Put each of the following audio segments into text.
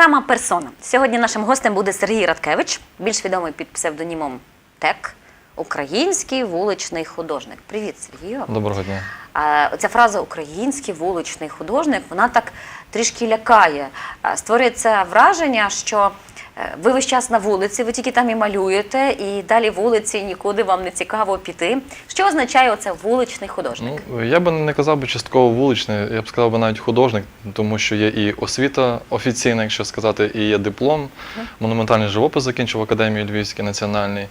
програма Персона. Сьогодні нашим гостем буде Сергій Радкевич, більш відомий під псевдонімом Тек, український вуличний художник. Привіт, Сергію. Доброго дня. Оця фраза український вуличний художник, вона так трішки лякає. Створюється враження, що ви весь час на вулиці, ви тільки там і малюєте, і далі вулиці нікуди вам не цікаво піти. Що означає оце вуличний художник? Ну, я би не казав би частково вуличний, я б сказав би навіть художник, тому що є і освіта офіційна, якщо сказати, і є диплом. Монументальний живопис закінчив в Академії Львівській національній.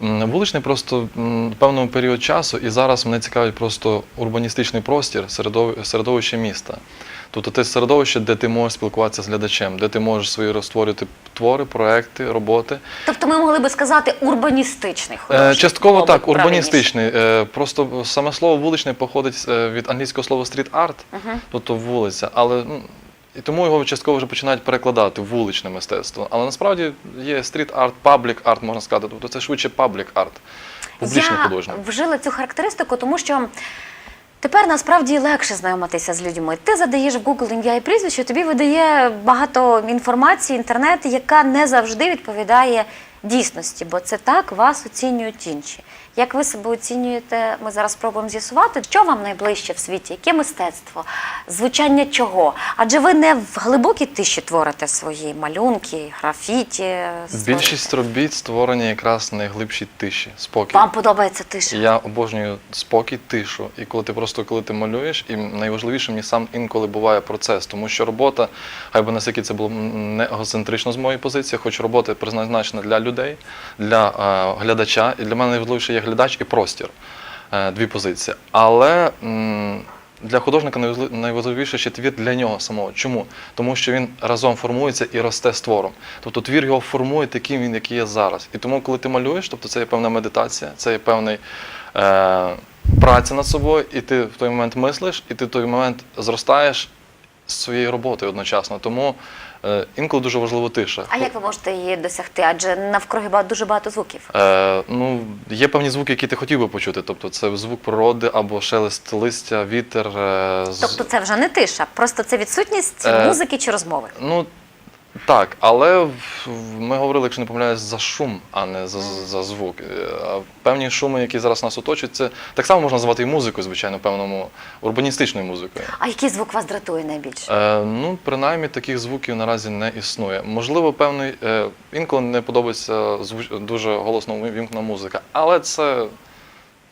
Вуличний просто м, певному період часу, і зараз мене цікавить просто урбаністичний простір, середов- середовище міста. Тобто те середовище, де ти можеш спілкуватися з глядачем, де ти можеш свої розтворювати твори, проекти, роботи. Тобто ми могли би сказати урбаністичний Е, художник. Частково так, правильніше. урбаністичний. Е, Просто саме слово вуличний походить е, від англійського слова street art, тобто вулиця. Але ну, і тому його частково вже починають перекладати вуличне мистецтво. Але насправді є public art, можна сказати. Тобто це швидше публічний Я художник. вжила цю характеристику, тому що тепер насправді легше знайомитися з людьми. Ти задаєш в Google ім'я і прізвище, тобі видає багато інформації, інтернет, яка не завжди відповідає дійсності, бо це так вас оцінюють інші. Як ви себе оцінюєте, ми зараз спробуємо з'ясувати, що вам найближче в світі, яке мистецтво, звучання чого? Адже ви не в глибокій тиші творите свої малюнки, графіті. Більшість робіт створені якраз в найглибшій тиші, спокій. Вам подобається тиша? Я обожнюю спокій, тишу. І коли ти просто коли ти малюєш, і найважливіше мені сам інколи буває процес, тому що робота, хай би наскільки це було не егоцентрично з моєї позиції, хоч робота призначена для людей, для е, глядача. І для мене найважливіше є глядач і простір. Е, дві позиції. Але для художника найважли- найважливіше ще твір для нього самого. Чому? Тому що він разом формується і росте з твором. Тобто твір його формує таким він, який є зараз. І тому, коли ти малюєш, тобто це є певна медитація, це є певний е, праця над собою, і ти в той момент мислиш, і ти в той момент зростаєш з своєю роботою одночасно. Тому інколи дуже важлива тиша. А як ви можете її досягти? Адже навкруги дуже багато звуків. Е, ну, є певні звуки, які ти хотів би почути. Тобто це звук природи або шелест листя, вітер. Е, з- Тобто це вже не тиша, просто це відсутність Е, музики чи розмови. Ну так, але ми говорили, якщо не помиляюсь, за шум, а не за, за звук. Е, А певні шуми, які зараз нас оточують, це так само можна назвати і музикою, звичайно, певному урбаністичною музикою. А який звук вас дратує найбільше? Е, ну, принаймні таких звуків наразі не існує. Можливо, певний е, інколи не подобається звуч- дуже голосно вімкнена музика, але це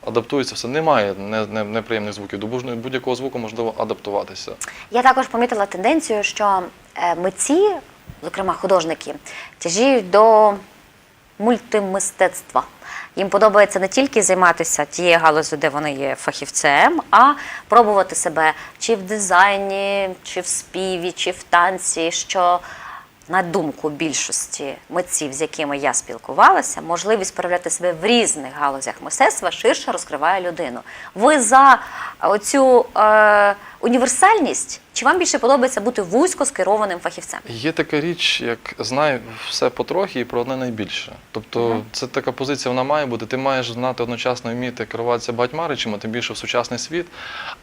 адаптується все. Немає не, не, неприємних звуків. До будь- будь-якого звуку можливо адаптуватися. Я також помітила тенденцію, що е, митці, зокрема художники, тяжіють до мультимистецтва. Їм подобається не тільки займатися тією галузю, де вони є фахівцем, а пробувати себе чи в дизайні, чи в співі, чи в танці, що на думку більшості митців, з якими я спілкувалася, можливість проявляти себе в різних галузях мистецтва ширше розкриває людину. Ви за оцю е, універсальність, чи вам більше подобається бути вузько скерованим фахівцем? Є така річ, як знай все потрохи і про одне найбільше. Тобто це така позиція, вона має бути. Ти маєш знати одночасно і вміти керуватися багатьма речами, тим більше в сучасний світ.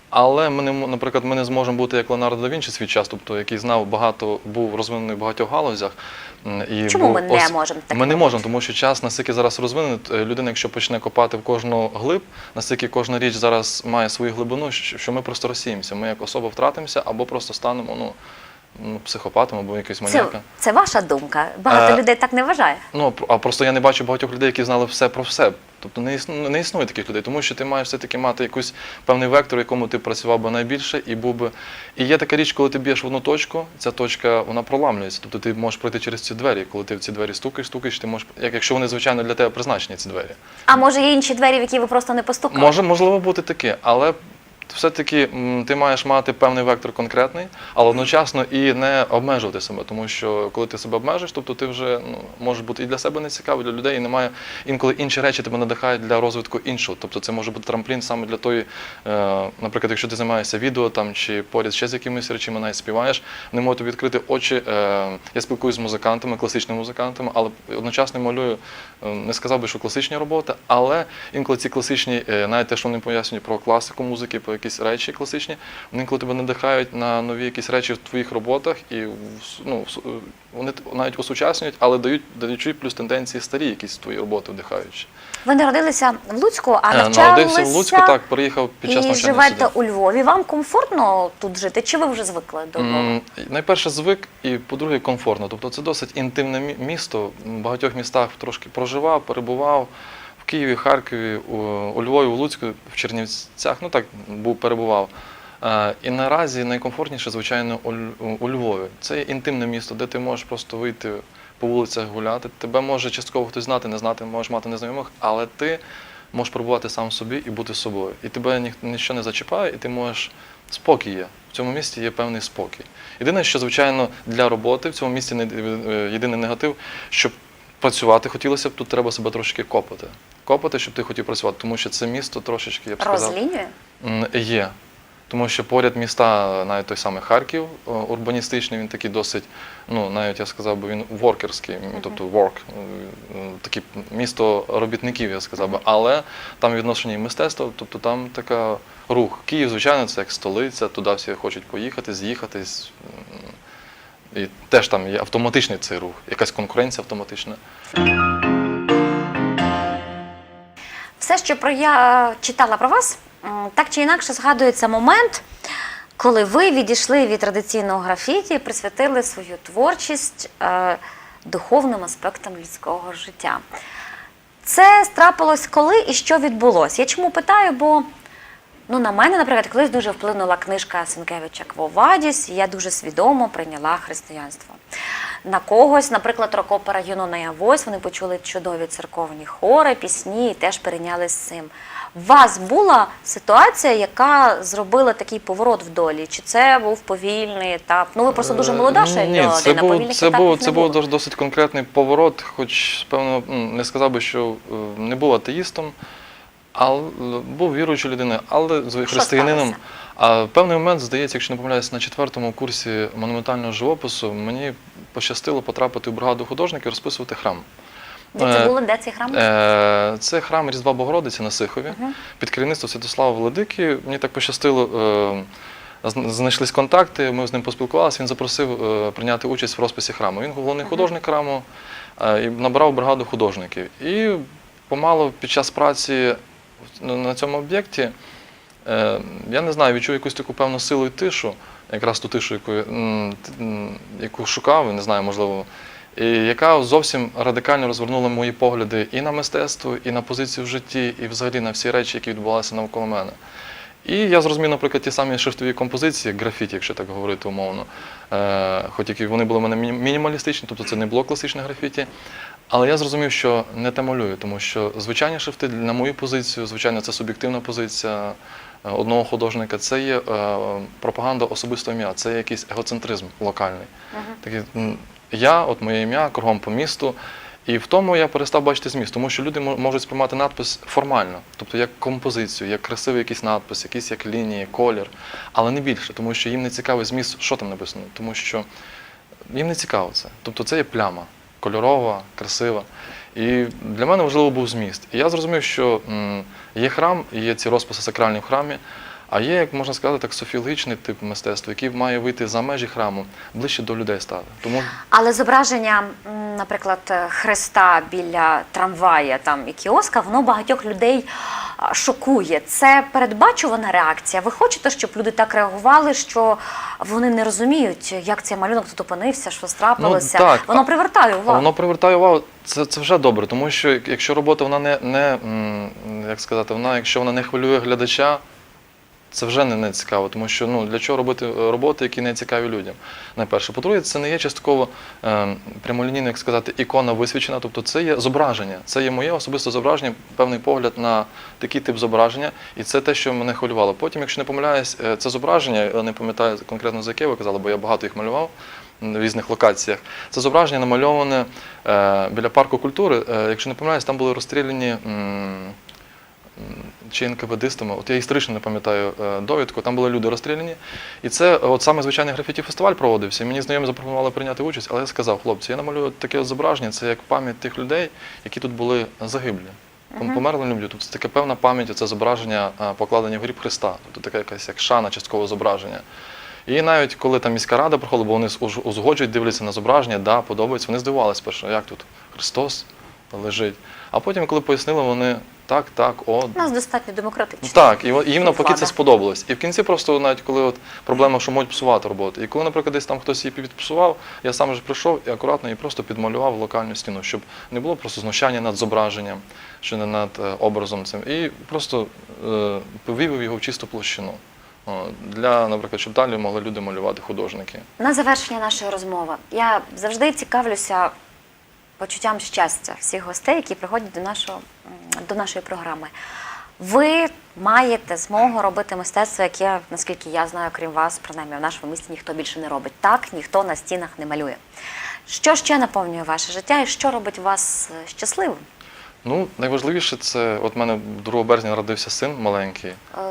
Але ми не наприклад, ми не зможемо бути як Леонардо да Вінчі свій час, тобто який знав багато, був розвинений в багатьох галузях. І Чому був ми не можемо так Ми не можемо, тому що час настільки зараз розвинений. е, Людина, якщо почне копати в кожну глиб, настільки кожна річ зараз має свою глибину, що ми просто розсіємося. Ми як особа втратимося або просто станемо ну, ну, психопатом або якийсь Це, маніяком. це ваша думка. Багато Е, людей так не вважає. Ну, а просто я не бачу багатьох людей, які знали все про все. Тобто не існує, не існує таких людей, тому що ти маєш все-таки мати якийсь певний вектор, в якому ти працював би найбільше, і був би. І є така річ, коли ти б'єш в одну точку, ця точка вона проламлюється. Тобто ти можеш пройти через ці двері. Коли ти в ці двері стукаєш, стукаєш, ти можеш, як якщо вони звичайно для тебе призначені, ці двері. А може є інші двері, в які ви просто не постукали? Може, можливо бути таке, але все-таки ти маєш мати певний вектор конкретний, але одночасно і не обмежувати себе, тому що коли ти себе обмежиш, тобто ти вже ну, можеш бути і для себе не цікавий, для людей і немає інколи інші речі тебе надихають для розвитку іншого. Тобто це може бути трамплін саме для тої, е, наприклад, якщо ти займаєшся відео там чи поряд ще з якимись речами, навіть співаєш, не можуть тобі відкрити очі. Е, я спілкуюся з музикантами, класичними музикантами, але одночасно малюю, е, не сказав би, що класичні роботи, але інколи ці класичні, навіть те, що вони пояснюють про класику музики, про якісь речі класичні, вони коли тебе надихають на нові якісь речі в твоїх роботах, і ну, вони навіть осучаснюють, але дають даючи плюс тенденції старі, якісь твої роботи вдихаючи. Ви народилися в Луцьку, а Е, навчалися Народився в Луцьку, так, приїхав під час і навчання живете сюди. у Львові. Вам комфортно тут жити? Чи ви вже звикли до Львова? Найперше звик, і по-друге, комфортно. Тобто це досить інтимне місто. В багатьох містах трошки проживав, перебував. Києві, Харкові, у, у Львові, у Луцьку, в Чернівцях, ну так був, перебував. Е, І наразі найкомфортніше, звичайно, у, Львові. Це інтимне місто, де ти можеш просто вийти по вулицях гуляти. Тебе може частково хтось знати, не знати, можеш мати незнайомих, але ти можеш перебувати сам собі і бути собою. І тебе ні, ніщо не зачіпає, і ти можеш спокій є. В цьому місті є певний спокій. Єдине, що, звичайно, для роботи в цьому місті е, єдиний негатив, щоб працювати хотілося б, тут треба себе трошки копати. Копати, щоб ти хотів працювати, тому що це місто трошечки, я б сказав, Розлінює? Є. Тому що поряд міста, навіть той самий Харків, урбаністичний, він такий досить, ну навіть я сказав би, він воркерський, тобто work, таке місто робітників, я сказав би. Але там відношення і мистецтва, тобто там така рух. Київ, звичайно, це як столиця, туди всі хочуть поїхати, з'їхатись. І теж там є автоматичний цей рух, якась конкуренція автоматична. Все, що про я читала про вас, так чи інакше згадується момент, коли ви відійшли від традиційного графіті і присвятили свою творчість е, духовним аспектам людського життя. Це трапилось коли і що відбулося? Я чому питаю, бо ну, на мене, наприклад, колись дуже вплинула книжка Сенкевича Квовадіс, і я дуже свідомо прийняла християнство. На когось, наприклад, рок-опера Юнона і Авось, вони почули чудові церковні хори, пісні і теж перейнялись з цим. У вас була ситуація, яка зробила такий поворот в долі? Чи це був повільний етап? Ну, ви просто дуже молода ще Е, Ні, людина, це був, це був, це був досить конкретний поворот, хоч, певно, не сказав би, що е, не був атеїстом, але був віруючою людиною, але з християнином. А в певний момент, здається, якщо не помиляюсь, на четвертому курсі монументального живопису мені пощастило потрапити у бригаду художників розписувати храм. Де це Е, було? Де цей храм? Е, Це храм Різдва Богородиці на Сихові. Під керівництвом Святослава Владики. Мені так пощастило, е, знайшлись контакти, ми з ним поспілкувалися. Він запросив прийняти участь в розписі храму. Він головний художник храму і набрав бригаду художників. І помало під час праці в- на цьому об'єкті. Е, Я не знаю, відчув якусь таку певну силу і тишу, якраз ту тишу, яку, яку шукав, не знаю, можливо, і яка зовсім радикально розвернула мої погляди і на мистецтво, і на позицію в житті, і взагалі на всі речі, які відбувалися навколо мене. І я зрозумів, наприклад, ті самі шрифтові композиції, графіті, якщо так говорити умовно. Е, хоч які вони були в мене мінімалістичні, тобто це не було класичне графіті. Але я зрозумів, що не те малюю, тому що звичайні шрифти, на мою позицію, звичайно, це суб'єктивна позиція е, одного художника, це є е, пропаганда особистого ім'я, це є якийсь егоцентризм локальний. Такий, м, я, от моє ім'я, кругом по місту. І в тому я перестав бачити зміст, тому що люди мо- можуть сприймати надпис формально, тобто як композицію, як красивий якийсь надпис, якісь як лінії, колір, але не більше, тому що їм не цікавий зміст, що там написано, тому що їм не цікаво це. Тобто це є пляма, кольорова, красива. І для мене важливо був зміст. І я зрозумів, що є храм, є ці розписи сакральні в храмі, а є, як можна сказати, так софіологічний тип мистецтва, який має вийти за межі храму, ближче до людей стати. Тому Але зображення, наприклад, Христа біля трамвая там і кіоска, воно багатьох людей шокує. Це передбачувана реакція. Ви хочете, щоб люди так реагували, що вони не розуміють, як цей малюнок тут опинився, що страпилося. Ну, так. Воно привертає увагу. Воно привертає увагу. Це, це вже добре, тому що якщо робота вона не, не як сказати, вона, якщо вона не хвилює глядача, це вже не, цікаво, тому що ну для чого робити е, роботи, які не цікаві людям. Найперше, по-друге, це не є частково е, прямолінійно, як сказати, ікона висвічена, тобто це є зображення, це є моє особисте зображення, певний погляд на такий тип зображення, і це те, що мене хвилювало. Потім, якщо не помиляюсь, е, це зображення, я не пам'ятаю конкретно за яке ви казали, бо я багато їх малював в різних локаціях. Це зображення намальоване е, біля парку культури. Е, якщо не помиляюсь, там були розстріляні. м, Чи НКВДистами, от я історично не пам'ятаю е, довідку, там були люди розстріляні. І це е, от саме звичайний графіті фестиваль проводився. І мені знайомі запропонували прийняти участь, але я сказав, хлопці, я намалюю таке зображення, це як пам'ять тих людей, які тут були загиблі. Пом- Померло люблю. Тобто це така певна пам'ять, це зображення а, покладення в гріб Христа. Тобто така якась як шана часткове зображення. І навіть коли там міська рада приходила, бо вони узгоджують, дивляться на зображення, да, подобається, вони здивувалися перше, як тут Христос лежить. А потім, коли пояснили, вони так, так, о, У нас достатньо демократично. Так, і, їм навпаки це сподобалось. І в кінці просто навіть коли от проблема, що можуть псувати роботу. І коли, наприклад, десь там хтось її підпсував, я сам вже прийшов і акуратно її просто підмалював локальну стіну, щоб не було просто знущання над зображенням, чи не над е, образом цим. І просто е, повів його в чисту площину. Для, наприклад, щоб далі могли люди малювати художники. На завершення нашої розмови я завжди цікавлюся почуттям щастя всіх гостей, які приходять до, нашого, до нашої програми. Ви маєте змогу робити мистецтво, яке, наскільки я знаю, крім вас, принаймні в нашому місті ніхто більше не робить. Так, ніхто на стінах не малює. Що ще наповнює ваше життя і що робить вас е, щасливим? Ну, найважливіше це, от в мене 2 березня народився син маленький. Е,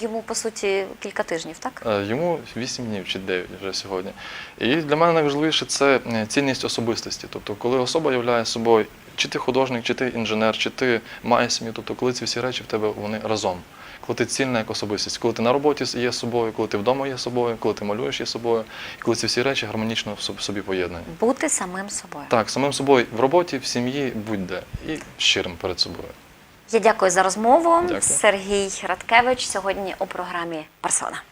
Йому, по суті, кілька тижнів, так? Е, Йому 8 днів чи 9 вже сьогодні. І для мене найважливіше це е, цінність особистості. Тобто, коли особа являє собою, чи ти художник, чи ти інженер, чи ти маєш сім'ю, тобто коли ці всі речі в тебе вони разом. Коли ти цільна як особистість, коли ти на роботі є собою, коли ти вдома є собою, коли ти малюєш є собою, і коли ці всі речі гармонічно в собі поєднані. Бути самим собою. Так, самим собою в роботі, в сім'ї, будь-де і щирим перед собою. Я дякую за розмову. Дякую. Сергій Радкевич сьогодні у програмі Персона.